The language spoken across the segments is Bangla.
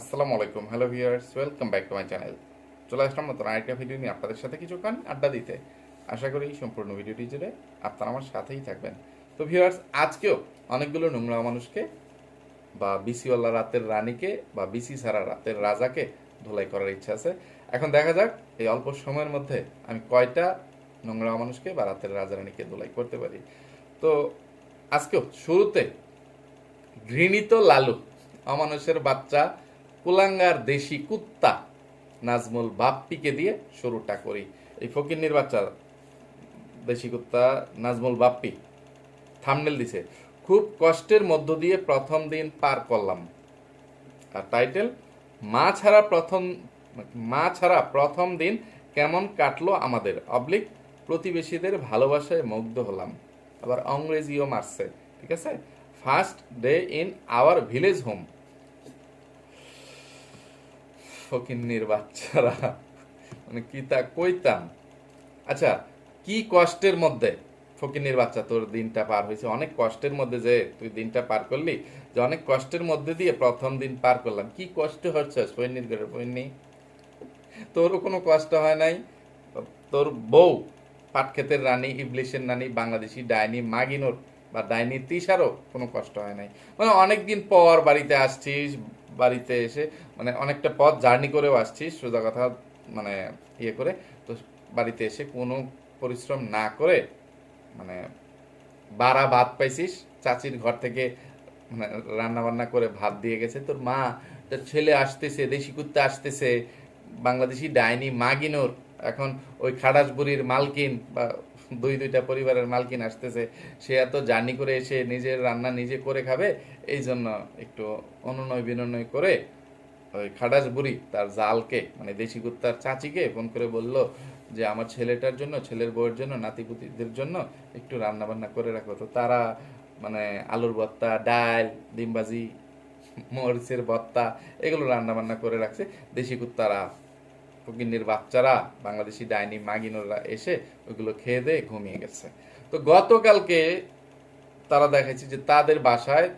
আসসালামু আলাইকুম। Hello viewers welcome back to my channel চলে আসলাম নতুন আরেকটা ভিডিও নিয়ে আপনাদের সাথে কিছু কিছুক্ষণ আড্ডা দিতে। আশা করি সম্পূর্ণ ভিডিওটি জুড়ে আপনারা আমার সাথেই থাকবেন। তো ভিউয়ার্স আজকেও অনেকগুলো নোংরা মানুষকে বা বিসিওয়ালা রাতের রানীকে বা বিসি সারা রাতের রাজাকে ধোলাই করার ইচ্ছা আছে। এখন দেখা যাক, এই অল্প সময়ের মধ্যে আমি কয়টা নোংরা মানুষকে বা রাতের রাজা রানীকে ধোলাই করতে পারি। তো আজকেও শুরুতে ঘৃণিত লালু, অমানুষের বাচ্চা কুলাঙ্গার দেশি কুত্তা নাজমুল বাপ্পিকে দিয়ে শুরুটা করি। এই ফকিন্নির বাচ্চা দেশি কুত্তা নাজমুল বাপ্পি থামনেল দিছে। খুব কষ্টের মধ্য দিয়ে প্রথম দিন পার করলাম। আর টাইটেল, মা ছাড়া প্রথম, মা ছাড়া প্রথম দিন কেমন কাটলো আমাদের? অবলিক প্রতিবেশীদের ভালোবাসায় মুগ্ধ হলাম। আবার অংরেজিও মারছে, ঠিক আছে? First day in our village home ফকিন্নির বাচ্চারা মানে কি তা কইতাম? আচ্ছা কি কষ্টের মধ্যে ফকিন্নির বাচ্চা তোর দিনটা পার হয়েছে? অনেক কষ্টের মধ্যে যে তুই দিনটা পার করলি, যে অনেক কষ্টের মধ্যে দিয়ে প্রথম দিন পার করলাম। কি কষ্ট হচ্ছে? সৈন্যের ঘরে সৈন্যি? তোরও কোনো কষ্ট হয় নাই? তোর বউ পাটক্ষেতের রানী, ইবলিশের রানী বাংলাদেশি ডাইনি মাগিনোর বা ডাইনি তিসারও কোনো কষ্ট হয় নাই। মানে অনেক দিন পর বাড়িতে আসছিস, বাড়িতে এসে মানে অনেকটা পথ জার্নি করেও আসছিস, সোজা কথা মানে ইয়ে করে তো বাড়িতে এসে কোনো পরিশ্রম না করে মানে বাড়া ভাত পাইছিস, চাচির ঘর থেকে মানে রান্না বান্না করে ভাত দিয়ে গেছে। তোর মা, তোর ছেলে আসতেছে, দেশি কুত্তে আসতেছে, বাংলাদেশি ডাইনি মাগিনোর এখন ওই খাড়াস বুড়ির মালকিন বা দুই দুইটা পরিবারের মালকিন আসতেছে, সে এত জার্নি করে এসে নিজের রান্না নিজে করে খাবে, এই জন্য একটু অনুনয় বিনয় করে ওই খাডাস বুড়ি তার জালকে মানে দেশি কুত্তার চাচিকে ফোন করে বলল যে, আমার ছেলেটার জন্য, ছেলের বউয়ের জন্য, নাতিপুতিদের জন্য একটু রান্না বান্না করে রাখো। তো তারা মানে আলুর ভর্তা, ডাল, ডিমবাজি, মরিচের ভর্তা, এগুলো রান্না বান্না করে রাখছে। দেশি কুত্তারা ফকিন্নির বাচ্চারা, বাংলাদেশি ডাইনি মাগিনোরা এসে ওইগুলো খেয়ে দিয়ে ঘুমিয়ে গেছে। তো গতকালকে তারা দেখাচ্ছে যে তাদের বাসায়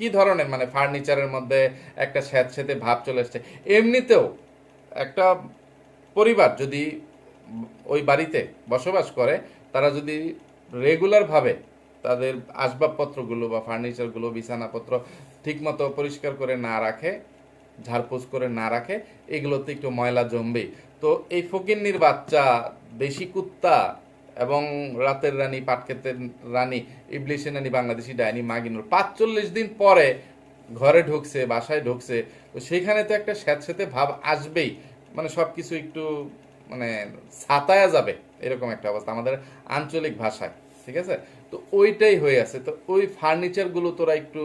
কি ধরনের মানে ফার্নিচারের মধ্যে একটা স্যাঁতস্যাঁতে ভাব চলে আসছে এমনিতেও একটা পরিবার যদি ওই বাড়িতে বসবাস করে, তারা যদি রেগুলারভাবে তাদের আসবাবপত্রগুলো বা ফার্নিচারগুলো, বিছানাপত্র ঠিকমতো পরিষ্কার করে না রাখে ঝাড়পোছ করে না রাখে, এগুলোতে একটু ময়লা জমবে তো এই ফকিন্নির বাচ্চা, দেশি কুত্তা এবং রাতের রানী পাটক্ষেতের রানী, ইবলিশের রানী বাংলাদেশি ডাইনি মাগিনুর পাঁচচল্লিশ দিন পরে ঘরে ঢুকছে, বাসায় ঢুকছে, তো সেখানে তো একটা স্যাঁতস্যাঁতে ভাব আসবেই। মানে সব কিছু একটু মানে ছাতায়া যাবে, এরকম একটা অবস্থা আমাদের আঞ্চলিক ভাষায়, ঠিক আছে? তো ওইটাই হয়ে আছে। তো ওই ফার্নিচারগুলো তোরা একটু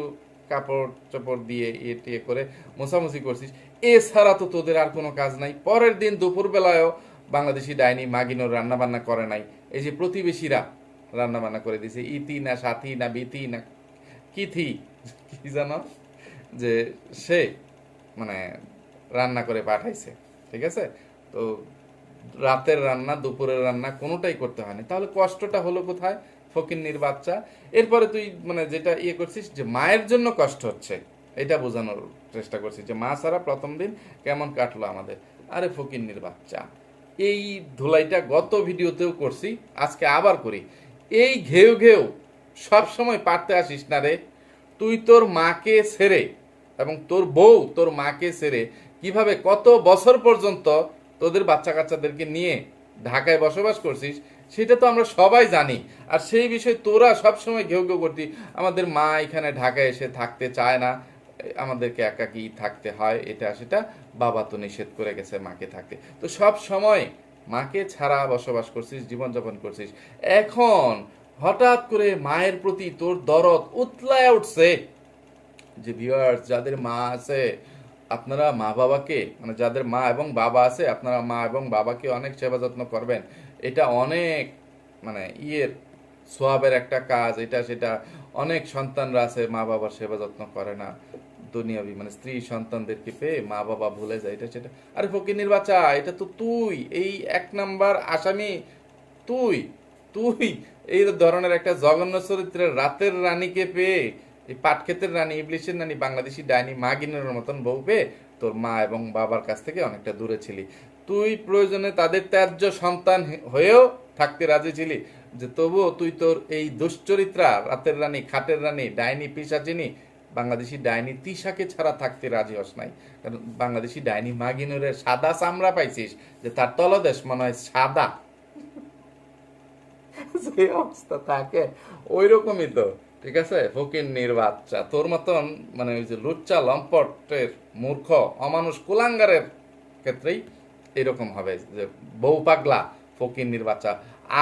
কাপড় চোপড় দিয়ে ইয়ে টিয়ে করে মোছামুছি করছিস। এছাড়া তো তোদের আর কোনো কাজ নাই। পরের দিন দুপুরবেলায়ও বাংলাদেশি ডাইনি মাগিনোর রান্না বান্না করে নাই। এই যে প্রতিবেশীরা রান্না বান্না করে দিছে। ইতি না সাথী না বিতি না কিথি, কি জানো যে সে মানে রান্না করে পাঠাইছে। ঠিক আছে? তো রাতের রান্না, দুপুরের রান্না কোনোটাই করতে হয়নি। তাহলে কষ্টটা হলো কোথায়? ফকিন্নির বাচ্চা। এরপরে তুই মানে যেটা ইয়ে করছিস যে মায়ের জন্য কষ্ট হচ্ছে, এটা বোঝানোর চেষ্টা করছিস যে মা ছাড়া প্রথম দিন কেমন কাটলো আমাদের। আরে ফকিন্নির বাচ্চা, এই ধুলাইটা গত ভিডিওতেও করছি, আজকে আবার করি। এই ঘেউ ঘেউ সব সময় পারতে আসিস না রে। তুই তোর মাকে ছেড়ে এবং তোর বউ তোর মাকে ছেড়ে কীভাবে কত বছর পর্যন্ত তোদের বাচ্চা কাচ্চাদেরকে নিয়ে ঢাকায় বসবাস করছিস সেটা তো আমরা সবাই জানি। আর সেই বিষয়ে তোরা সবসময় ঘেউ ঘেউ করতি। আমাদের মা এখানে ঢাকায় এসে থাকতে চায় না। আমাদেরকে একাকি থাকতে হয়, এটা সেটা। বাবা তো নিষেধ করে গেছে মাকে থাকতে। তো সব সময় মাকে ছাড়া বসবাস করছিস, জীবনযাপন করছিস। এখন হঠাৎ করে মায়ের প্রতি তোর দরদ উতলায় উঠছে যে, ভিউয়ার্স, যাদের মা আছে, আপনারা মা বাবাকে মানে যাদের মা এবং বাবা আছে, আপনারা মা এবং বাবাকে অনেক সেবা যত্ন করবেন। এটা অনেক মানে ইয়ের সোয়াবের একটা কাজ, এটা সেটা অনেক সন্তানরা আছে মা বাবার সেবা যত্ন করে না দুনিয়াবি মানে স্ত্রী সন্তানদেরকে পেয়ে মা বাবা ভুলে যায়, এটা সেটা। আরে ফকিনির বাচ্চা, এটা তো তুই, এই এক নাম্বার আসামি, তুই তুই, এই ধরনের একটা জঘন্য চরিত্রের রাতের রানীকে পেয়ে, এই পাটক্ষেতের রানী, ইবলিশের রানী, বাংলাদেশি ডাইনি মাগিনের মতন বউ পেয়ে তোর মা এবং বাবার কাছ থেকে অনেকটা দূরে ছিলি। তুই প্রয়োজনে তাদের ত্যায্য সন্তান হয়েও থাকতে রাজি ছিলি। যে তবুও তুই তোর এই দুশ্চরিত্রা, রাতের রানী, খাটের রানী, ডাইনি পিসাচিনি, বাংলাদেশি ডাইনি তিশাকে ছাড়া থাকতে রাজি হস নাই। কারণ বাংলাদেশি ডাইনি মাগিনুরের সাদা চামড়া পাইছিস যে তার তলদেশ মনে হয় সাদা। অবস্থা থাকে ওই রকমই তো, ঠিক আছে? ফকির বাচ্চা, তোর মতন মানে ওই যে লুচ্চা লম্পটের মূর্খ, অমানুষ কুলাঙ্গারের ক্ষেত্রেই এরকম হবে যে বউ পাগলা, ফকির বাচ্চা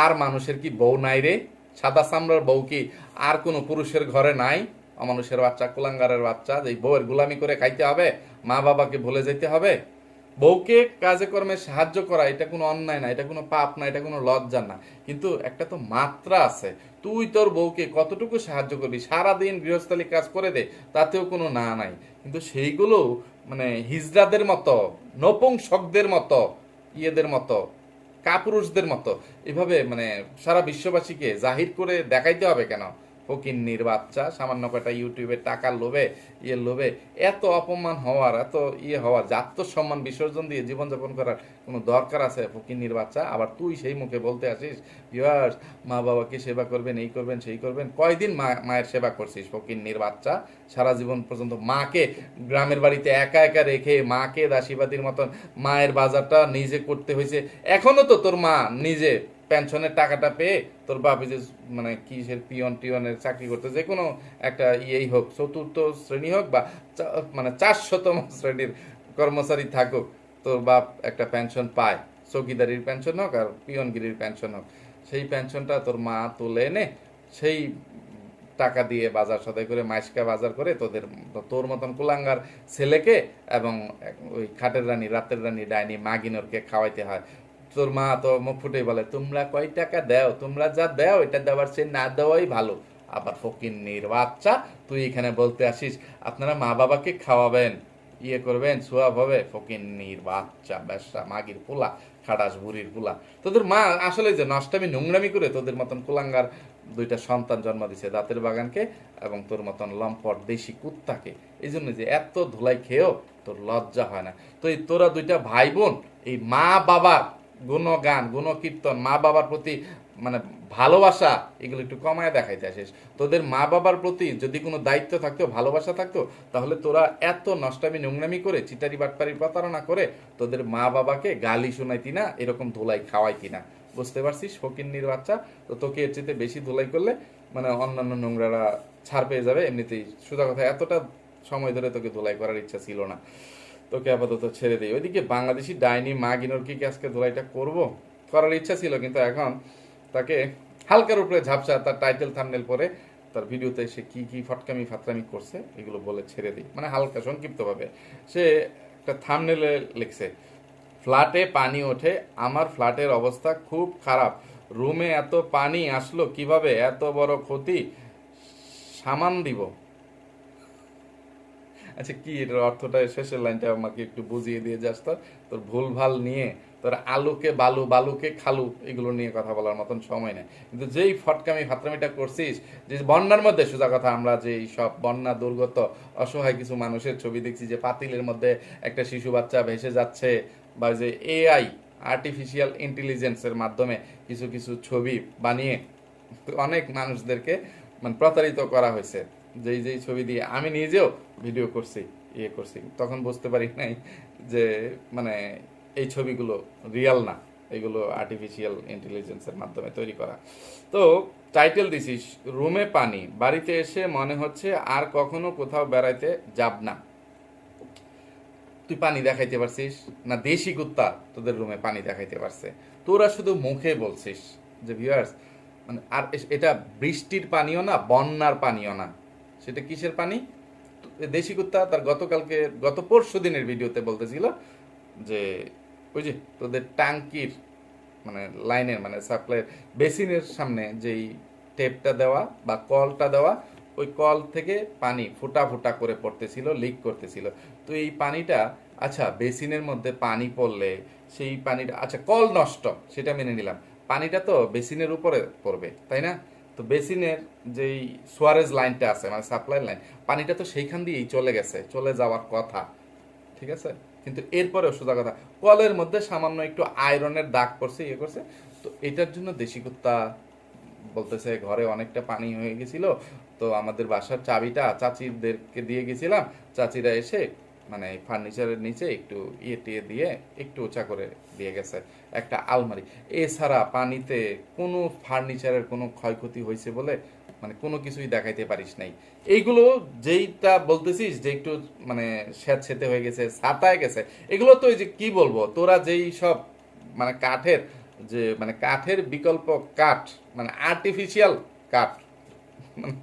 আর মানুষের কি বউ নাই রে? সাদা চামড়ার বউ কি? আর কোনো পুরুষের ঘরে নাই? অমানুষের বাচ্চা, কুলাঙ্গারের বাচ্চা, যে বউয়ের গুলামি করে খাইতে হবে, মা বাবাকে ভুলে যেতে হবে? বউকে কাজে কর্মে সাহায্য করা, এটা কোনো অন্যায় না, এটা কোনো পাপ না, এটা কোনো লজ্জা না। কিন্তু একটা তো মাত্রা আছে। তুই তোর বউকে কতটুকু সাহায্য করবি? সারাদিন গৃহস্থালী কাজ করে দে, তাতেও কোনো না নাই। কিন্তু সেইগুলো মানে হিজরাদের মতো, নপুংসকদের মতো, ইয়েদের মতো, কাপুরুষদের মতো, এভাবে মানে সারা বিশ্ববাসীকে জাহির করে দেখাইতে হবে কেন? ফকিন্নির বাচ্চা, সামান্য কয়টা ইউটিউবে টাকার লোভে ইয়ে লোভে এত অপমান হওয়ার, এত ইয়ে হওয়ার যে আত্মসম্মান বিসর্জন দিয়ে জীবনযাপন করার কোনো দরকার আছে ফকিন্নির বাচ্চা? আবার তুই সেই মুখে বলতে আসিস ইয়ার মা বাবাকে সেবা করবেন, এই করবেন, সেই করবেন। কয়দিন মা, মায়ের সেবা করছিস ফকিন্নির বাচ্চা? সারা জীবন পর্যন্ত মাকে গ্রামের বাড়িতে একা একা রেখে মাকে দাসীবাদীর মতন মায়ের বাজারটা নিজে করতে হয়েছে। এখনও তো তোর মা নিজে পেনশনের টাকাটা পেয়ে তোর বাপে যে মানে কিসের পিয়ন টিয়নের চাকরি করতে, যে কোনো একটা ইয়েই হোক, চতুর্থ শ্রেণি হোক বা মানে চারশতম শ্রেণির কর্মচারী থাকুক, তোর বাপ একটা পেনশন পায়। চৌকিদারির পেনশন হোক আর পিয়নগিরির পেনশন হোক। সেই পেনশনটা তোর মা তুলে এনে সেই টাকা দিয়ে বাজার সদাই করে মাইসকা বাজার করে তোদের, তোর মতন কুলাঙ্গার ছেলেকে এবং ওই খাটের রানী, রাতের রানী, ডাইনি, মাগিনরকে খাওয়াইতে হয়। তোর মা তো মুখ ফুটে বলে, তোমরা কয় টাকা দাও? তোমরা যা দাও, এটা দেওয়ার সে না দেওয়াই ভালো। আবার ফকিন্নির বাচ্চা, তুই এখানে বলতে আসিস, আপনারা মা বাবাকে খাওয়াবেন ইয়ে করবেন, সোয়াব হবে। ফকিন্নির বাচ্চা ব্যবসা মাগির পোলা, খাটাস বুড়ির পোলা। তোদের মা আসলে যে নষ্টামি, নোংরামি করে তোদের মতন কুলাঙ্গার দুইটা সন্তান জন্ম দিছে দাঁতের বাগানকে এবং তোর মতন লম্পট দেশি কুত্তাকে। এই জন্য যে এত ধুলাই খেয়েও তোর লজ্জা হয় না। তো এই তোরা দুইটা ভাই বোন এই মা বাবার গুণগান, গুণকীর্তন, মা বাবার প্রতি মানে ভালোবাসা, এগুলো একটু কমায় দেখাইতে আসিস। তোদের মা বাবার প্রতি যদি কোনো দায়িত্ব থাকতো, ভালোবাসা থাকতো, তাহলে তোরা এত নষ্টামি, নোংরামি করে, চিটারি বাটপারি প্রতারণা করে তোদের মা বাবাকে গালি শোনাইতি না, এরকম ধুলাই খাওয়াইতি না। বুঝতে পারছিস, ফকিন্নির বাচ্চা? তো তোকে এর চেয়ে বেশি ধুলাই করলে মানে অন্যান্য নোংরারা ছাড় পেয়ে যাবে, এমনিতেই সোজা কথা, এতটা সময় ধরে তোকে ধুলাই করার ইচ্ছা ছিল না। তোকে আপাতত ছেড়ে দিই। ওইদিকে বাংলাদেশি ডাইনি মা গিনোর কি আজকে ধুলাইটা করব? করার ইচ্ছা ছিল, কিন্তু এখন তাকে হালকার উপরে ঝাপসা তার টাইটেল থামনেল পরে তার ভিডিওতে সে কি কি ফটকামি ফাতরামি করছে, এগুলো বলে ছেড়ে দিই। মানে হালকা সংক্ষিপ্তভাবে। সে একটা থামনেলে লিখছে, ফ্ল্যাটে পানি ওঠে, আমার ফ্ল্যাটের অবস্থা খুব খারাপ। রুমে এত পানি আসলো কীভাবে? এত বড় ক্ষতি, সামান দিব। আচ্ছা কি এটার অর্থটা? শেষের লাইনটা আমাকে একটু বুঝিয়ে দিয়ে যাস তোর ভুল ভালো নিয়ে, তোর আলুকে, বালু, বালুকে, খালু, এগুলো নিয়ে কথা বলার মতন সময় নেই। কিন্তু যেই ফটকামি, ফাতরামিটা করছিস, যে বন্যার মধ্যে, সোজা কথা, আমরা যে সব বন্যা, দুর্গত, অসহায় কিছু মানুষের ছবি দেখছি, যে পাতিলের মধ্যে একটা শিশু বাচ্চা ভেসে যাচ্ছে, বা যে এআই আর্টিফিশিয়াল ইন্টেলিজেন্সের মাধ্যমে কিছু কিছু ছবি বানিয়ে অনেক মানুষদেরকে মানে প্রতারিত করা হয়েছে। যেই যেই ছবি দিয়ে আমি নিজেও ভিডিও করছি ইয়ে করছি, তখন বুঝতে পারি নাই যে মানে এই ছবিগুলো রিয়াল না, এগুলো আর্টিফিশিয়াল ইন্টেলিজেন্সের মাধ্যমে তৈরি করা। তো টাইটেল দিছিস, রুমে পানি, বাড়িতে এসে মনে হচ্ছে আর কখনো কোথাও বেড়াইতে যাব না। তুই পানি দেখাইতে পারছিস না দেশি কুত্তা তোদের রুমে পানি দেখাইতে পারছে? তোরা শুধু মুখে বলছিস যে ভিউয়ার্স মানে আর এটা বৃষ্টির পানিও না, বন্যার পানিও না। সেটা কিসের পানি? দেশি কুত্তা তার গতকালকে, গত পরশু দিনের ভিডিওতে বলতেছিল যে, ওই যে তোদের ট্যাঙ্কির মানে লাইনের মানে সাপ্লাই বেসিনের সামনে যেই টেপটা দেওয়া বা কলটা দেওয়া, ওই কল থেকে পানি ফোঁটা ফোঁটা করে পড়তেছিল, লিক করতেছিল। তো এই পানিটা আচ্ছা বেসিনের মধ্যে পানি পড়লে সেই পানিটা আচ্ছা কল নষ্ট, সেটা মেনে নিলাম। পানিটা তো বেসিনের উপরে পড়বে, তাই না? তো বেসিনের যেই সোয়ারেজ লাইনটা আছে মানে সাপ্লাই লাইন, পানিটা তো সেইখান দিয়েই চলে গেছে, চলে যাওয়ার কথা, ঠিক আছে? কিন্তু এরপরেও সোজা কথা, কলের মধ্যে সামান্য একটু আয়রনের দাগ পড়ছে ইয়ে করছে, তো এটার জন্য দেশি কুত্তা বলতেছে, ঘরে অনেকটা পানি হয়ে গেছিল, তো আমাদের বাসার চাবিটা চাচিদেরকে দিয়ে গেছিলাম, চাচিরা এসে মানে ফার্নিচারের নিচে একটু ইয়ে টিয়ে দিয়ে একটু উঁচা করে দিয়ে গেছে। একটা আলমারি। এছাড়া পানিতে কোনো ফার্নিচারের কোনো ক্ষয়ক্ষতি হয়েছে বলে মানে কোনো কিছুই দেখাইতে পারিস নাই। এইগুলো যেইটা বলতেছিস যে একটু মানে স্যাঁত সেতে হয়ে গেছে ছাতায় গেছে এগুলো তো ওই যে কি বলব? তোরা যেই সব মানে কাঠের যে মানে কাঠের বিকল্প কাঠ মানে আর্টিফিশিয়াল কাঠ মানে,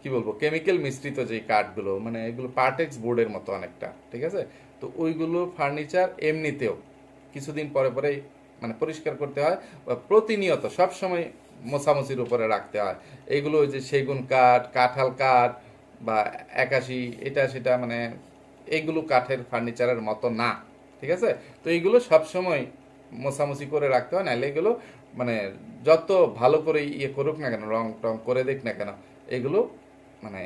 কি বলব? কেমিক্যাল মিশ্রিত যে কাঠগুলো মানে এগুলো পার্টেক্স বোর্ডের মতো অনেকটা ঠিক আছে? তো ওইগুলো ফার্নিচার এমনিতেও কিছুদিন পরে পরেই মানে পরিষ্কার করতে হয় প্রতিনিয়ত সব সময় মোছামুছির উপরে রাখতে হয়। এইগুলো ওই যে সেগুন কাঠ, কাঁঠাল কাঠ বা একাশি, এটা সেটা মানে এইগুলো কাঠের ফার্নিচারের মতো না, ঠিক আছে? তো এইগুলো সবসময় মোছামুছি করে রাখতে হয়, নাহলে এগুলো মানে যত ভালো করে ইয়ে করুক না কেন, রং টং করে দেখ না কেন, এগুলো মানে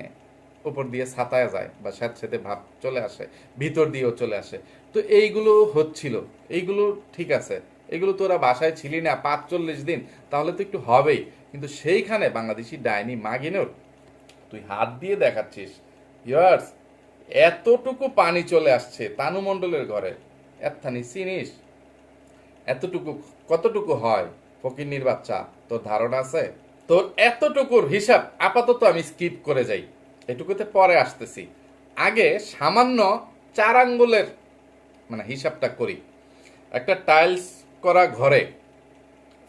উপর দিয়ে ছাতায় যায় বা স্যাঁতস্যাঁতে ভাব চলে আসে, ভিতর দিয়েও চলে আসে। তো এইগুলো হচ্ছিল। এইগুলো ঠিক আছে। এগুলো তোরা বাসায় ছিলি না পাঁচচল্লিশ দিন, তাহলে তো একটু হবেই। কিন্তু সেইখানে বাংলাদেশি ডাইনি মাগিনোর, তুই হাত দিয়ে দেখাচ্ছিস। ইয়ার্স, এতটুকু পানি চলে আসছে তানু মণ্ডলের ঘরে। এত্থানি চিনিস? এতটুকু, কতটুকু হয় ফকিন্নির বাচ্চা? তোর ধারণা আছে? তোর এতটুকুর হিসাব আপাতত আমি স্কিপ করে যাই। এটুকুতে পরে আসতেছি। আগে সামান্য চার আঙ্গুলের মানে হিসাবটা করি। একটা টাইলস করা ঘরে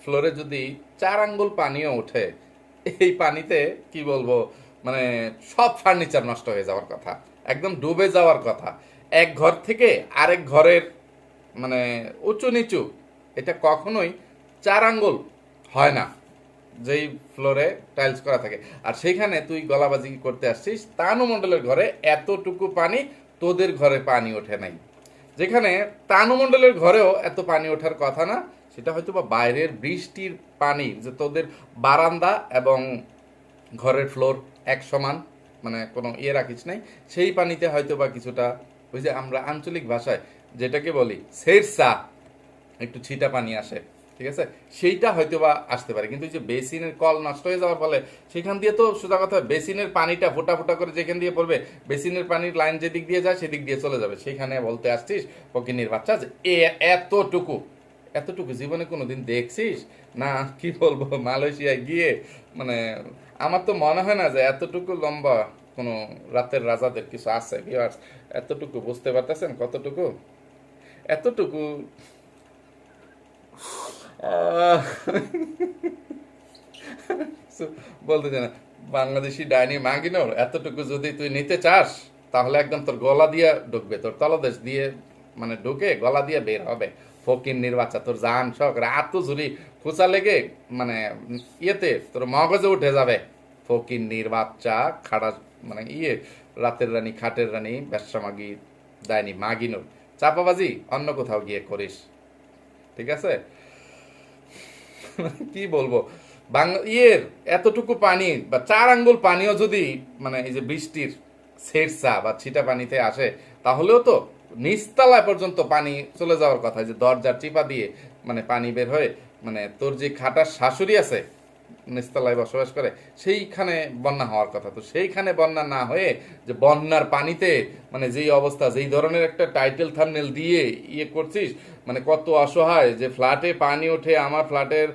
ফ্লোরে যদি চার আঙ্গুল পানিও ওঠে, এই পানিতে কি বলব মানে সব ফার্নিচার নষ্ট হয়ে যাওয়ার কথা, একদম ডুবে যাওয়ার কথা। এক ঘর থেকে আরেক ঘরের মানে উঁচু নিচু, এটা কখনোই চার আঙ্গুল হয় না, যেই ফ্লোরে টাইলস করা থাকে। আর সেইখানে তুই গলাবাজি করতে আসছিস, তানু মণ্ডলের ঘরে এতটুকু পানি, তোদের ঘরে পানি ওঠে নাই। যেখানে তানুমণ্ডলের ঘরেও এত পানি ওঠার কথা না, সেটা হয়তো বা বাইরের বৃষ্টির পানি, যে তোদের বারান্দা এবং ঘরের ফ্লোর এক সমান মানে কোনো ইয়ে রাখিস নাই, সেই পানিতে হয়তো বা কিছুটা, ওই যে আমরা আঞ্চলিক ভাষায় যেটাকে বলি সেরসা, একটু ছিটা পানি আসে। ঠিক আছে? সেইটা হয়তো বা আসতে পারে। কিন্তু যে বেসিনের কল নষ্ট হয়ে যাওয়ার ফলে সেখান দিয়ে তো সোজা কথা, বেসিনের পানিটা ফোটা ফোটা করে যেখান দিয়ে পড়বে, বেসিনের পানির লাইন যেদিক দিয়ে যায় সেদিক দিয়ে চলে যাবে। সেখানে বলতে আসছিস, ফকিনির বাচ্চা এ, এতটুকু। এতটুকু জীবনে কোনো দিন দেখছিস? না, কি বলব? মালয়েশিয়ায় গিয়ে মানে আমার তো মনে হয় না যে এতটুকু লম্বা কোনো রাতের রাজাদের কিছু আছে ভিউয়ার্স এতটুকু বুঝতে পারতেছেন কতটুকু? এতটুকু বলতে চাই না। বাংলাদেশি ডাইনি মাগিনোর, এতটুকু যদি তুই নিতে চাস, তাহলে একদম তোর গলা দিয়ে ঢুকবে, তোর তলদেশ দিয়ে মানে ঢুকে গলা দিয়ে বের হবে। ফকির নির্বাচা, তোর জান, শখ, রাত ঝুলি খুচা লেগে মানে ইয়েতে তোর মগজে উঠে যাবে। ফকির নির্বাচা, খাড়া মানে ইয়ে রাতের রানী, খাটের রানী, ব্যবসা মাগি, ডাইনি মাগিনোর। চাপাবাজি অন্য কোথাও গিয়ে করিস। ঠিক আছে? কি বলব? বাংলা ইয়ের এতটুকু পানি, বা চার আঙ্গুল পানিও যদি মানে এই যে বৃষ্টির সেরসা বা ছিটা পানিতে আসে, তাহলেও তো নিচতলায় পর্যন্ত পানি চলে যাওয়ার কথা, যে দরজার চিপা দিয়ে মানে পানি বের হয়ে মানে তোর যে খাটার শাশুড়ি আছে নিচতলায় বসবাস করে, সেইখানে বন্যা হওয়ার কথা। তো সেইখানে বন্যা না হয়ে যে বন্যার পানিতে মানে যেই অবস্থা, যেই ধরনের একটা টাইটেল থামনেল দিয়ে ইয়ে করছিস মানে কত অসহায় যে ফ্ল্যাটে পানি ওঠে, আমার ফ্ল্যাটের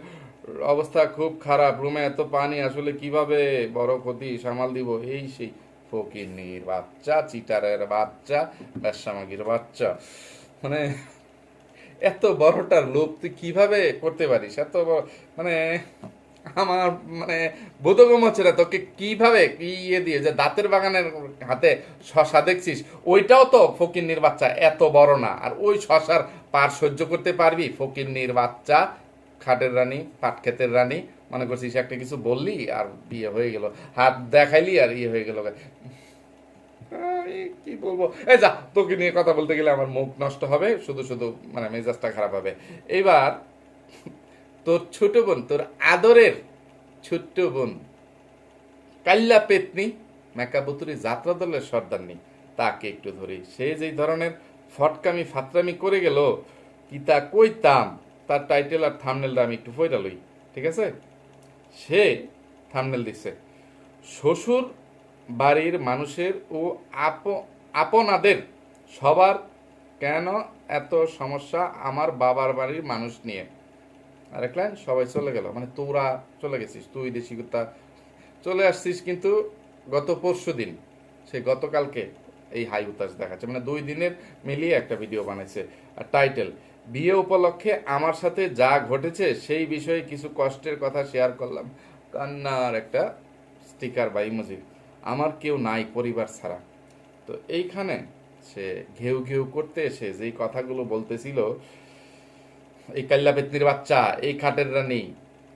অবস্থা খুব খারাপ, রুমে এত পানি, আসলে কীভাবে বড় ক্ষতি, সামাল দিব? এই সেই ফকিরনির বাচ্চা, চিটারের বাচ্চা ব্যবসামাগির বাচ্চা। মানে এত বড়টার লোভ তুই কীভাবে করতে পারিস? এত মানে আমার মানে বোধগম হচ্ছে না তোকে কীভাবে ইয়ে দিয়ে যে দাঁতের বাগানের হাতে শশা দেখছিস? ওইটাও তো ফকিরনির বাচ্চা, এত বড় না। আর ওই শশার পার সহ্য করতে পারবি? ফকিরনির বাচ্চা, খাটের রানী, পাট ক্ষেতের রানী, মনে করছিস একটা কিছু বললি আর বিয়ে হয়ে গেল। হাত দেখাইলি আর ইয়ে হয়ে গেল। কি বলব? এই যা, তোকে নিয়ে কথা বলতে গেলে আমার মুখ নষ্ট হবে, শুধু শুধু মানে মেজাজটা খারাপ হবে। এইবার তোর ছোট বোন, তোর আদরের ছোট্ট বোন। কাল্লা পেতনি, মেকাবুতুরি যাত্রা দলের সর্দার নেই। তাকে একটু ধরি। সে যেই ধরনের ফটকামি ফাতরামি করে গেল, কি তা কইতাম, তার টাইটেল আর থামনেলটা আমি একটু ফইরা লই, ঠিক আছে? সে থামনেল দিছে। শ্বশুর বাড়ির মানুষের ও আপ, আপনাদের সবার কেন এত সমস্যা আমার বাবার বাড়ির মানুষ নিয়ে? আর এক লাইন সবাই চলে গেল। মানে তোরা চলে গেছিস, তুই দেশি কুত্তা। চলে আসছিস কিন্তু গত পরশু দিন, সে গতকালকে এই হাই উতাস দেখাচ্ছে। মানে দুই দিনের মিলিয়ে একটা ভিডিও বানাইছে। আর টাইটেল বিয়ে উপলক্ষে আমার সাথে যা ঘটেছে সেই বিষয়ে কিছু কষ্টের কথা শেয়ার করলাম। কান্নার একটা স্টিকার বা ইমোজি আমার কেউ নাই, পরিবার ছাড়া। তো এইখানে সে ঘেউ ঘেউ করতে এসে যেই কথাগুলো বলতেছিল এই কাল্লা পেতনির বাচ্চা, এই খাটের রানী,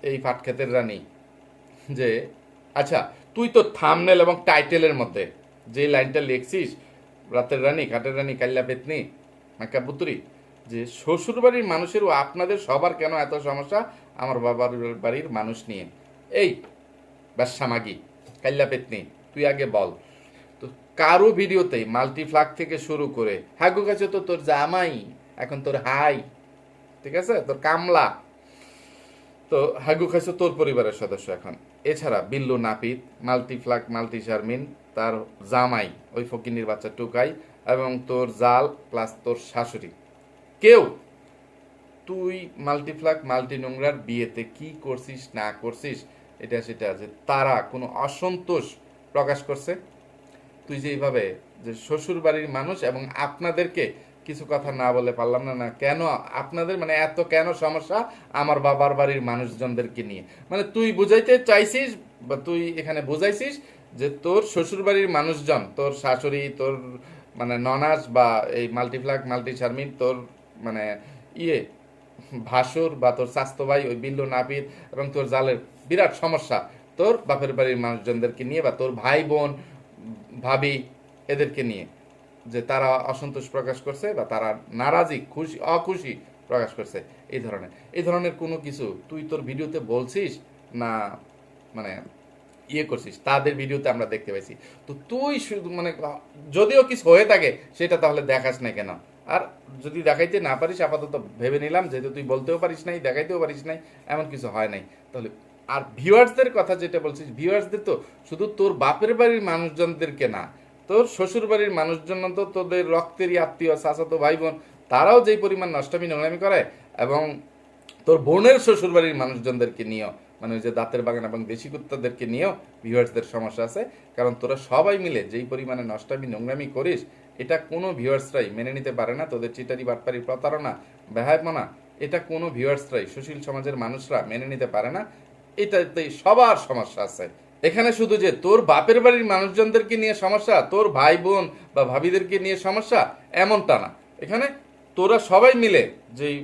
এই ফাটক্ষেতের রানী, যে আচ্ছা তুই তো থামনেল এবং টাইটেলের মধ্যে যে লাইনটা লিখছিস, রাতের রানী, খাটের রানী, কাল্লা পেতনি মাকা পুতুরি, যে শ্বশুর বাড়ির মানুষেরও আপনাদের সবার কেন এত সমস্যা? আমার বাবার বাড়ির মানুষ নিয়ে। এই, ব্যবসা মাগি, কাল্লা পেতনি, তুই আগে বল। তো কারও ভিডিওতেই মাল্টিফ্লাক থেকে শুরু করে, হাগু কাছে তো তোর জামাই, এখন তোর হাই ঠিক আছে? তোর কামলা। তো হাগু খাইছে তোর পরিবারের সদস্য এখন। এছাড়া বিল্লু নাপিত, মাল্টিফ্লাক মাল্টি শারমিন তার জামাই, ওই ফকিনির বাচ্চা টুকাই এবং তোর জাল প্লাস তোর শাশুড়ি। কেউ? তুই মাল্টিফ্লাক মাল্টি নোংরার বিয়েতে কি করছিস, না করছিস, এটা সেটা যে তারা কোনো অসন্তোষ প্রকাশ করছে। তুই যে এইভাবে যে শ্বশুর বাড়ির মানুষ এবং আপনাদেরকে কিছু কথা না বলে পারলাম না না, কেন আপনাদের মানে এত কেন সমস্যা আমার বাবার বাড়ির মানুষজনদেরকে নিয়ে? মানে তুই বুঝাইতে চাইছিস বা তুই এখানে বুঝাইছিস যে তোর শ্বশুর বাড়ির মানুষজন, তোর শাশুড়ি, তোর মানে ননাস বা এই মাল্টিফ্লাক মাল্টি শারমিন তোর মানে ইয়ে ভাসুর বা তোর স্বাস্থ্য ভাই ওই বিল্লু নাপিত এবং তোর জালের বিরাট সমস্যা, তোর বাপের বাড়ির মানুষজনদেরকে নিয়ে বা তোর ভাই বোন, ভাবি, এদেরকে নিয়ে। যে তারা অসন্তোষ প্রকাশ করছে বা তারা নারাজি, খুশি, অখুশি প্রকাশ করছে, এই ধরনের। এই ধরনের কোনো কিছু তুই তোর ভিডিওতে বলছিস না মানে ইয়ে করছিস? তাদের ভিডিওতে আমরা দেখতে পাইছি। তো তুই শুধু মানে যদিও কিছু হয়ে থাকে, সেটা তাহলে দেখাস না কেন? আর যদি দেখাইতে না পারিস, আপাতত ভেবে নিলাম, যেহেতু তুই বলতেও পারিস নাই, দেখাইতেও পারিস নাই, এমন কিছু হয় নাই। তাহলে, আর ভিউয়ার্সদের কথা যেটা বলছিস ভিউয়ার্সদের তো শুধু তোর বাপের বাড়ির মানুষজনদেরকে না তোর শ্বশুর বাড়ির মানুষজন তো তোদের রক্তেরই আত্মীয় চাচাতো ভাই বোন তারাও যেই পরিমাণ নষ্টামি নোংরামি করে এবং তোর বোনের শ্বশুর বাড়ির মানুষজনদেরকে নিয়েও মানে ওই যে দাঁতের বাগান এবং দেশি কুত্তাদেরকে নিয়েও ভিউয়ার্সদের সমস্যা আছে। কারণ তোরা সবাই মিলে যেই পরিমাণে নষ্টামি নোংরামি করিস, এটা কোনো ভিউয়ার্সরাই মেনে নিতে পারে না। তোদের চিটারি বাটপারি প্রতারণা, বেহায়পনা, এটা কোনো ভিউয়ার্সরাই সুশীল সমাজের মানুষরা মেনে নিতে পারে না। এটাতেই সবার সমস্যা আছে। এখানে শুধু যে তোর বাপের বাড়ির মানুষজনদেরকে নিয়ে সমস্যা, তোর ভাই বোন বা ভাবিদেরকে নিয়ে সমস্যা, এমনটা না। এখানে তোরা সবাই মিলে যেই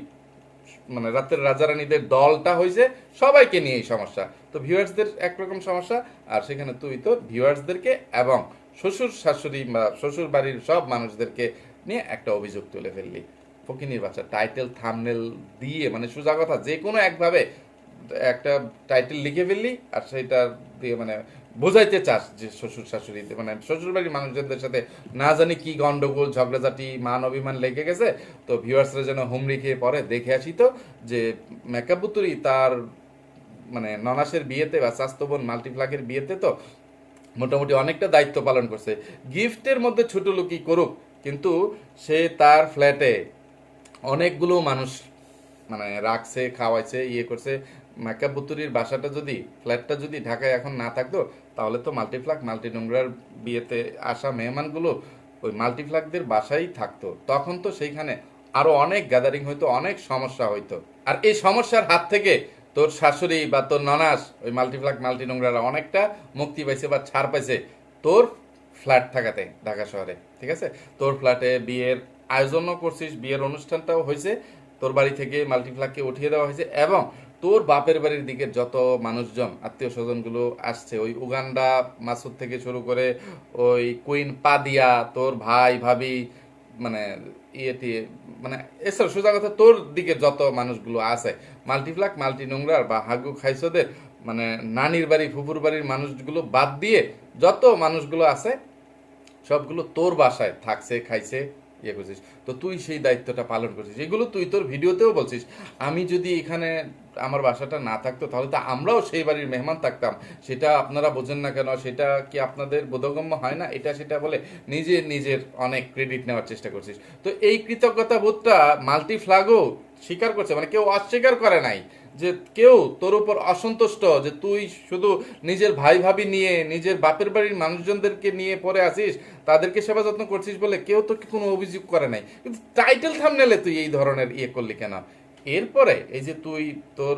মানে রাতের রাজারানীদের দলটা হয়েছে সবাইকে নিয়ে এই সমস্যা। তো ভিউয়ার্সদের একরকম সমস্যা, আর সেখানে তুই তো ভিউয়ার্সদেরকে এবং শ্বশুর, শাশুড়ি বা শ্বশুর বাড়ির সব মানুষদেরকে নিয়ে একটা অভিযোগ তুলে ফেললি। ফকিনির বাচ্চা টাইটেল থামনেল দিয়ে মানে সোজা কথা যে কোনো একভাবে একটা টাইটেল লিখে ফেললি আর সেটা দিয়ে মানে বোঝাইতে চাস যে শ্বশুর শাশুড়ি মানে শ্বশুর বাড়ির মানুষজনদের সাথে না জানি কি গন্ডগোল, ঝগড়াঝাটি, মান অভিমান লেগে গেছে, তো ভিউয়ার্সরা যেন হুমড়ি খেয়ে পরে দেখে আসি তো যে মেকাবুতুরি তার মানে ননাসের বিয়েতে বা স্বাস্থ্যবন মাল্টিপ্লাকের বিয়েতে তো মোটামুটি অনেকটা দায়িত্ব পালন করছে। গিফটের মধ্যে ছোট লুকি করুক, কিন্তু সে তার ফ্ল্যাটে অনেকগুলো মানুষ মানে রাখছে, খাওয়াইছে ইয়ে করছে মাকাবুতুরির বাসাটা যদি, ফ্ল্যাটটা যদি ঢাকায় এখন না থাকতো, তাহলে তো মাল্টিফ্লাক মাল্টি নোংরার বিয়েতে আসা মেহমানগুলো ওই মাল্টিফ্লাকদের বাসায় থাকতো। তখন তো সেইখানে আরও অনেক গ্যাদারিং হইতো, অনেক সমস্যা হইতো। আর এই সমস্যার হাত থেকে তোর শাশুড়ি বা তোর ননাস, ওই মাল্টিফ্লাক মাল্টি নোংরারা অনেকটা মুক্তি পাইছে বা ছাড় পাইছে তোর ফ্ল্যাট থাকাতে ঢাকা শহরে, ঠিক আছে? তোর ফ্ল্যাটে বিয়ের আয়োজনও করছিস, বিয়ের অনুষ্ঠানটাও হয়েছে তোর বাড়ি থেকে মাল্টিফ্লাককে উঠিয়ে দেওয়া হয়েছে এবং তোর বাপের বাড়ির দিকে যত মানুষজন, আত্মীয় স্বজনগুলো আসছে, ওই উগান্ডা, মাসুদ থেকে শুরু করে ওই কুইন পাদিয়া, তোর ভাই, ভাবি মানে ইয়ে টিয়ে মানে এছাড়া সোজা কথা, তোর দিকে যত মানুষগুলো আছে মাল্টিপ্লাক মাল্টি নোংরার বা হাগু খাইসদের মানে নানির বাড়ি, ফুপুর বাড়ির মানুষগুলো বাদ দিয়ে যত মানুষগুলো আছে, সবগুলো তোর বাসায় থাকছে, খাইছে ইয়ে করছিস। তো তুই সেই দায়িত্বটা পালন করছিস। এগুলো তুই তোর ভিডিওতেও বলছিস। আমি যদি এখানে আমার বাসাটা না থাকতো, তাহলে তো আমরাও সেই বাড়ির মেহমান থাকতাম। সেটা আপনারা বোঝেন না কেন, সেটা কি আপনাদের বোধগম্য হয় না? এটা সেটা বলে নিজে নিজের অনেক ক্রেডিট নেওয়ার চেষ্টা করছিস। তো এই কৃতজ্ঞতা বোধটা মাল্টি ফ্ল্যাগও স্বীকার করছে মানে কেউ অস্বীকার করে নাই যে কেউ তোর উপর অসন্তুষ্ট, যে তুই শুধু নিজের ভাই ভাবি নিয়ে, নিজের বাপের বাড়ির মানুষজনদেরকে নিয়ে পরে আসিস তাদেরকে সেবা যত্ন করছিস বলে কেউ তোকে কোনো অভিযোগ করে নাই। কিন্তু টাইটেল থামনেলে তুই এই ধরনের ইয়ে করলি কেন? এরপরে এই যে তুই, তোর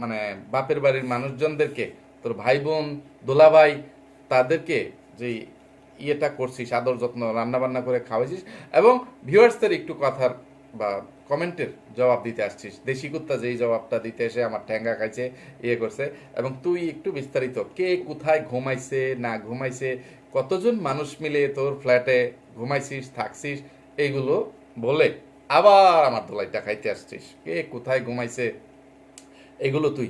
মানে বাপের বাড়ির মানুষজনদেরকে, তোর ভাই বোন দোলাভাই তাদেরকে যে ইয়েটা করছিস, আদর যত্ন রান্না বান্না করে খাওয়াইছিস, এবং ভিউয়ার্সদের একটু কথার বা কমেন্টের জবাব দিতে আসছিস। দেশি কুত্তা যেই জবাবটা দিতে এসে আমার ঠ্যাঙ্গা খাইছে ইয়ে করছে, এবং তুই একটু বিস্তারিত, কে কোথায় ঘুমাইছে, না ঘুমাইছে, কতজন মানুষ মিলে তোর ফ্ল্যাটে ঘুমাইছিস, থাকছিস, এইগুলো বলে আবার আমার দোলাইটা খাইতে আসছিস। কে কোথায় ঘুমাইছে? এগুলো তুই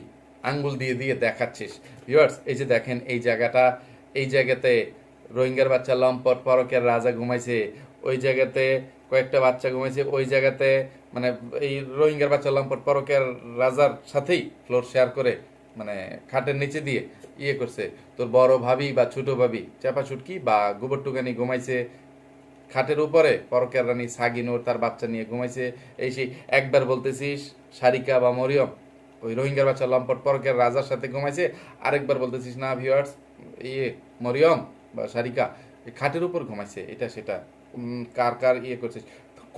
আঙ্গুল দিয়ে দিয়ে দেখাচ্ছিস। ভিউয়ার্স এই যে দেখেন এই জায়গাটা, এই জায়গাতে রোহিঙ্গার বাচ্চা লম্পট পরকের রাজা ঘুমাইছে, ওই জায়গাতে কয়েকটা বাচ্চা ঘুমাইছে, ওই জায়গাতে মানে এই রোহিঙ্গার বাচ্চা লম্পট পরকের রাজার সাথেই ফ্লোর শেয়ার করে মানে খাটের নিচে দিয়ে ইয়ে করছে। তোর বড় ভাবি বা ছোট ভাবি চাপা ছুটকি বা গোবর টুকানি ঘুমাইছে খাটের উপরে, পরকের রানী সাগিনোর তার বাচ্চা নিয়ে ঘুমাইছে। এই সেই একবার বলতেছিস, সারিকা বা মরিয়ম, ওই রোহিঙ্গার বাচ্চা লম্পট পরকের রাজার সাথে ঘুমাইছে। আরেকবার বলতেছিস, না ভিওয়ার্স ইয়ে মরিয়ম বা সারিকা খাটের উপর ঘুমাইছে, এটা সেটা। কার কার ইয়ে করছিস?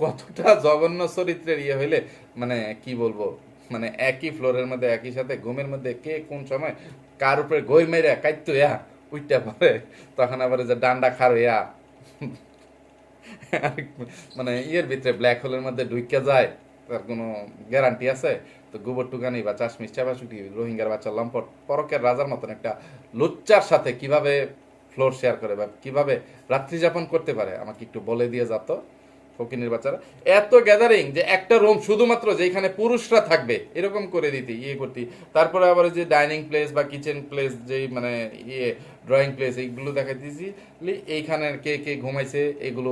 কতটা জঘন্য চরিত্রের ইয়ে হইলে মানে কি বলব মানে একই ফ্লোরের মধ্যে, একই সাথে, ঘুমের মধ্যে কে কোন সময় কার উপরে গই মেরে কাইতো ইয়া উইটা পরে, তখন আবার যে ডান্ডা খার ইয়া মানে ইয়ের ভিতরে ব্ল্যাক হোলের মধ্যে ঢুকে যায়, তার কোনো গ্যারান্টি আছে? তো গোবর টুকানি বা চাশমিশ চাপাচুটি রোহিঙ্গার বাচ্চা, লম্পট, পরকের রাজার মতন একটা লুচ্চার সাথে কীভাবে ফ্লোর শেয়ার করে বা কীভাবে রাত্রি যাপন করতে পারে? আমাকে একটু বলে দিয়ে যাত ফকিনের বাচ্চারা। এত গ্যাদারিং যে একটা রুম শুধুমাত্র যেখানে পুরুষরা থাকবে, এরকম করে দিতে ইয়ে করতে। তারপরে আবার যে ডাইনিং প্লেস বা কিচেন প্লেস যেই মানে ইয়ে ড্রয়িং প্লেস এইগুলো দেখাইতেছি এইখানে কে কে ঘুমাইছে এগুলো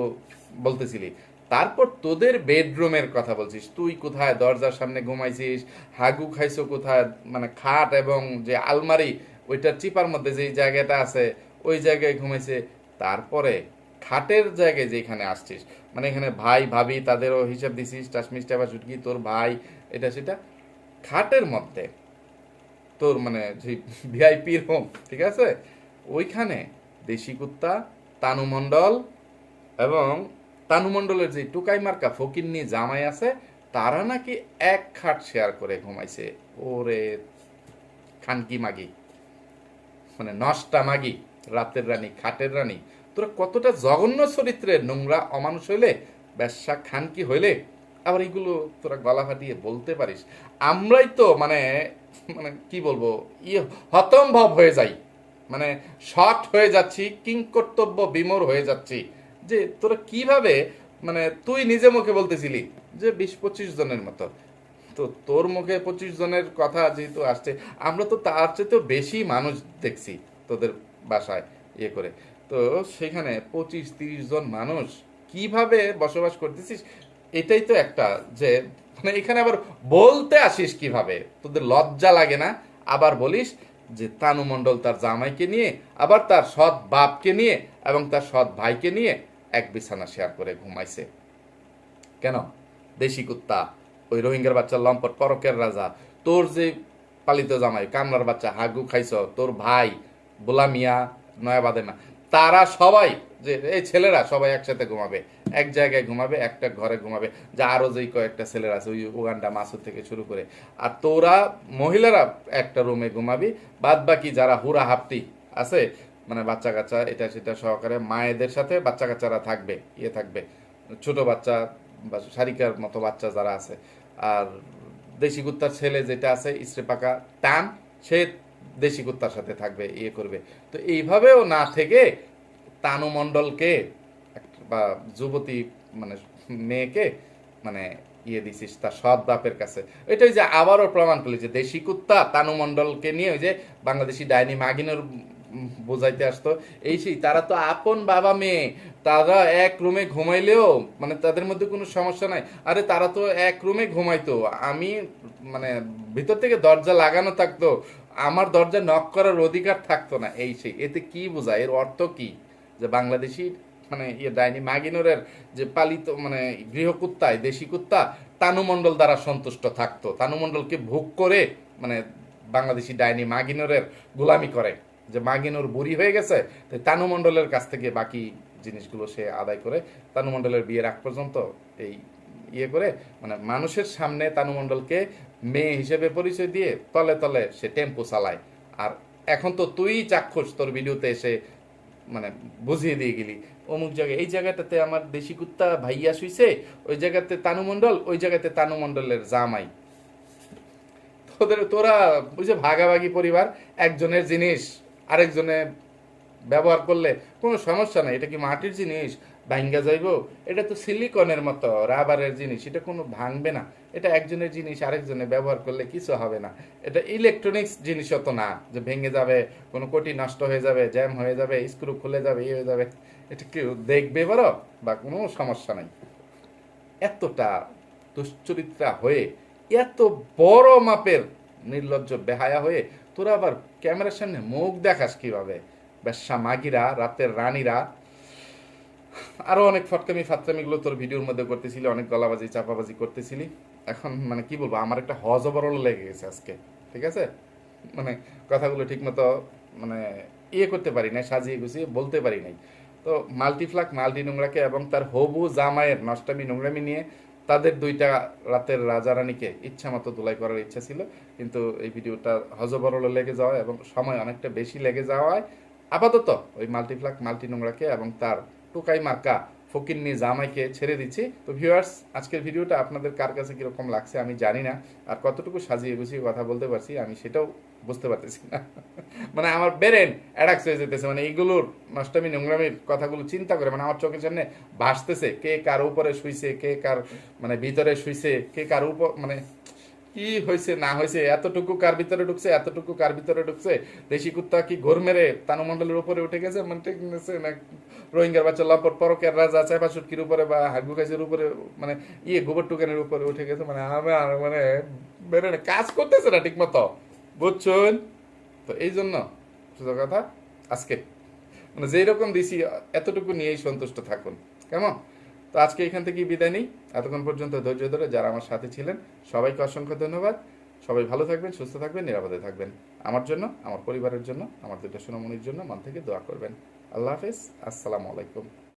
বলতেছিলি। তারপর তোদের বেডরুমের কথা বলছিস, তুই কোথায় দরজার সামনে ঘুমাইছিস, হাগু খাইছো কোথায় মানে খাট এবং যে আলমারি ওইটার চিপার মধ্যে যে জায়গাটা আছে, ওই জায়গায় ঘুমাইছে। তারপরে খাটের জায়গায় যেখানে আসছিস মানে এখানে ভাই, ভাবি তাদেরও হিসাব দিছিস টাসমিস টাবা চুটকি, তোর ভাই, এটা সেটা। খাটের মধ্যে তোর মানে ভিআইপি হোম ঠিক আছে? ওইখানে দেশি কুত্তা তানুমণ্ডল এবং তানুমণ্ডলের যে টুকাই মার্কা ফকির নিয়ে জামাই আছে, তারা নাকি এক খাট শেয়ার করে ঘুমাইছে। ওরে খানকি মাগি। মানে নষ্টা মাগি, রাতের রানী, খাটের রানী। তোরা কতটা জঘন্য চরিত্রের নোংরা, অমানুষ হইলে ব্যবসা খানকি হইলে, আবার এগুলো তোরা গলা ফাটিয়ে বলতে পারিস। আমরাই তো মানে মানে কি বলব ইয়ে হতম্ভব হয়ে যাই। মানে শর্ট হয়ে যাচ্ছি, কিং কর্তব্য বিমোর হয়ে যাচ্ছি। যে তোরা কীভাবে মানে তুই নিজে মুখে বলতেছিলি যে বিশ পঁচিশ জনের মতো। তো তোর মুখে পঁচিশ জনের কথা যেহেতু আসছে, আমরা তো তার চেয়েও বেশি মানুষ দেখছি তোদের বাসায় ইয়ে করে। তো সেখানে পঁচিশ তিরিশ জন মানুষ কীভাবে বসবাস করতেছিস, এটাই তো একটা যে মানে এখানে আবার বলতে আসিস কীভাবে? তোদের লজ্জা লাগে না? আবার বলিস যে তানু মণ্ডল তার জামাইকে নিয়ে, আবার তার সৎ বাপকে নিয়ে এবং তার সৎ ভাইকে নিয়ে এক বিছানা শেয়ার করে ঘুমাইছে। কেন? দেশি কুত্তা, ওই রোহিঙ্গার বাচ্চা লম্পট পরকের রাজা। তোর যে পালিত জামাই কামরার বাচ্চা, হাগু খাইছ, তোর ভাই, বোলামিয়া, নয়াবাদেমা, তারা সবাই যে, এই ছেলেরা সবাই একসাথে ঘুমাবে। এক জায়গায় ঘুমাবে, একটা ঘরে ঘুমাবে। যা আরও যেই কয়েকটা ছেলেরা আছে, ওই উগান্ডা মাসুদ থেকে শুরু করে। আর তোরা মহিলারা একটা রুমে ঘুমাবি বাদ বাকি যারা হুরা হাফতি আছে মানে বাচ্চা কাচ্চা, এটা সেটা সহকারে মায়েদের সাথে বাচ্চা কাচ্চারা থাকবে ইয়ে থাকবে। ছোট বাচ্চা বা শারিকার মতো বাচ্চা যারা আছে। আর দেশি কুত্তার ছেলে যেটা আছে ইস্ত্রে পাকা, টান, সে দেশি কুত্তার সাথে থাকবে ইয়ে করবে। তো এইভাবেও না থেকে তানু মণ্ডলকে এক- বা যুবতী মানে মেয়েকে মানে ইয়ে দিছিস তার সৎ বাপের কাছে। এটা ওই যে আবারও প্রমাণ করলি যে দেশি কুত্তা তানু মণ্ডলকে নিয়ে ওই যে বাংলাদেশি ডাইনি মাগিনের বোঝাইতে আসতো। এই সেই তারা তো আপন বাবা মেয়ে। তারা এক রুমে ঘুমাইলেও মানে তাদের মধ্যে কোনো সমস্যা নাই। আরে তারা তো এক রুমে ঘুমাইতো। আমি মানে ভিতর থেকে দরজা লাগানো থাকতো। আমার দরজা নক করার অধিকার থাকতো না। এই সেই, এতে কি বোঝায়? এর অর্থ কি? যে বাংলাদেশি মানে ইয়ে ডাইনি মাগিনোরের যে পালিত মানে গৃহকুত্তায় দেশি কুত্তা তানুমণ্ডল দ্বারা সন্তুষ্ট থাকতো। তানুমণ্ডলকে ভোগ করে মানে বাংলাদেশি ডাইনি মাগিনোরের গোলামি করে যে মাগিনোর বুড়ি হয়ে গেছে তাই তানুমণ্ডলের কাছ থেকে বাকি জিনিসগুলো সে আদায় করে। তানুমণ্ডলের বিয়ের আগ পর্যন্ত এই ইয়ে করে মানে মানুষের সামনে তানুমণ্ডলকে মেয়ে হিসেবে পরিচয় দিয়ে তলে তলে সে টেম্পো চালায়। আর এখন তো তুই চাক্ষুষ, তোর ভিডিওতে এসে মানে বুঝিয়ে দিয়ে গেলি অমুক জায়গায়, এই জায়গাটাতে আমার দেশি কুত্তা ভাইয়া শুইছে, ওই জায়গাতে তানুমণ্ডল ওই জায়গাতে তানুমণ্ডলের জামাই। তোদের, তোরা বুঝে ভাগাভাগি পরিবার, একজনের জিনিস আরেকজনে ব্যবহার করলে কোনো সমস্যা নাই, এটা কি মাটির জিনিস? ভাঙ্গা যাইব? এটা তো সিলিকনের মতো রাবারের জিনিস, এটা কোনো ভাঙবে না। এটা একজনের জিনিস আরেকজনে ব্যবহার করলে কিছু হবে না। এটা ইলেকট্রনিক্স জিনিসও তো না, যে ভেঙে যাবে, কোনো কোটি নষ্ট হয়ে যাবে জ্যাম হয়ে যাবে স্ক্রু খুলে যাবে ইয়ে হয়ে যাবে। এটা কেউ দেখবে বড় বা কোনো সমস্যা নাই। এতটা দুশ্চরিত্রা হয়ে, এত বড় মাপের নির্লজ্জ বেহায়া হয়ে, তোরা আবার ক্যামেরার সামনে মুখ দেখাস কীভাবে? বেশ্যা মাগিরা, রাতের রানীরা, আরও অনেক ফটকামি ফাতরামিগুলো তোর ভিডিওর মধ্যে করতেছিলি, অনেক গলাবাজি, চাপাবাজি করতেছিলি। এখন মানে কি বলব, আমার একটা হজবরল লেগে গেছে আজকে, ঠিক আছে? মানে কথাগুলো ঠিক মতো মানে ইয়ে করতে পারি নাই, সাজিয়ে গুছিয়ে বলতে পারি নাই। তো মাল্টিফ্লাক মাল্টি নোংরাকে এবং তার হবু জামায়ের নষ্টামি নোংরামি নিয়ে তাদের দুইটা রাতের রাজা রানীকে ইচ্ছা মতো ধুলাই করার ইচ্ছা ছিল। কিন্তু এই ভিডিওটা হজবরল লেগে যাওয়া এবং সময় অনেকটা বেশি লেগে যাওয়ায় আপাতত ওই মাল্টিফ্লাক, মাল্টি নোংরাকে এবং তার টুকাই মার্কা ফকিন্নি জামাইকে ছেড়ে দিচ্ছি। তো ভিউয়ার্স আজকের ভিডিওটা আপনাদের কার কাছে কীরকম লাগছে আমি জানি না। আর কতটুকু সাজিয়ে গুছিয়ে কথা বলতে পারছি আমি সেটাও বুঝতে পারতেছি না। মানে আমার বেরেন অ্যাডাক্স হয়ে যেতেছে। মানে এইগুলোর নষ্টামি, নোংরামির কথাগুলো চিন্তা করে মানে আমার চোখের সামনে ভাসতেছে। কে কার উপরে শুইছে, কে কার মানে ভিতরে শুইছে, কে কার উপর মানে কি হয়েছে না হয়েছে এতটুকু কার ভিতরে ঢুকছে, এতটুকু কার ভিতরে ঢুকছে? দেশি কুত্তা কি ঘোর মেরে তানুমণ্ডলের উপরে উঠে গেছে? মানে আছে না? রোহিঙ্গার বাচ্চা লপট পরকের রাজা চাইপা সুটকির উপরে বা হাগু গাছের উপরে মানে ইয়ে গোবর টুকানের উপরে উঠে গেছে মানে আমার মানে বেরো কাজ করতেছে না ঠিক মতো বুঝছেন? তো এই জন্য, সোজা কথা, আজকে। মানে যেই রকম দিছি, এতটুকু নিয়েই সন্তুষ্ট থাকুন। কেমন? তো আজকে এখান থেকেই বিদায় নিই। এতক্ষণ পর্যন্ত ধৈর্য ধরে যারা আমার সাথে ছিলেন, সবাইকে অসংখ্য ধন্যবাদ। সবাই ভালো থাকবেন, সুস্থ থাকবেন, নিরাপদে থাকবেন। আমার জন্য, আমার পরিবারের জন্য, আমার দুটো সোনামণির জন্য মন থেকে দোয়া করবেন। আল্লাহ হাফিজ, আসসালামু আলাইকুম।